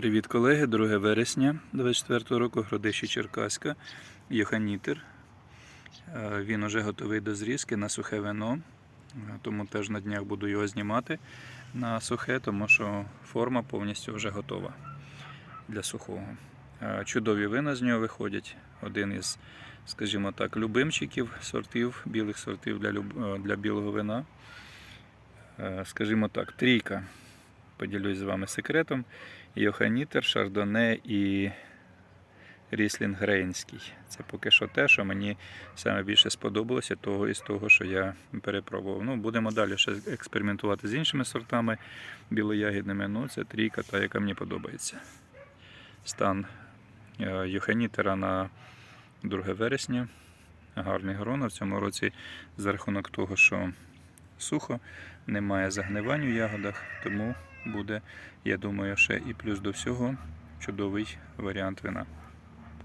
Привіт, колеги! 2 вересня 24 року, Гродище Черкаська, Йоханітер. Е, Він уже готовий до зрізки на сухе вино, Е, тому теж на днях буду його знімати на сухе, тому що форма повністю вже готова для сухого. Е, Чудові вина з нього виходять. Один із, скажімо так, любимчиків сортів, білих сортів для, для білого вина. Скажімо так, трійка. Поділюсь з вами секретом. Йоханітер, Шардоне і Ріслінг Грейнський. Це поки що те, що мені саме більше сподобалося того із того, що я перепробував. Ну, будемо далі ще експериментувати з іншими сортами білоягідними. Ну, це трійка, та, яка мені подобається. Стан е, Йоханітера на 2 вересня. Гарний грона в цьому році за рахунок того, що сухо, немає загнивань у ягодах, тому буде, я думаю, ще і плюс до всього чудовий варіант вина.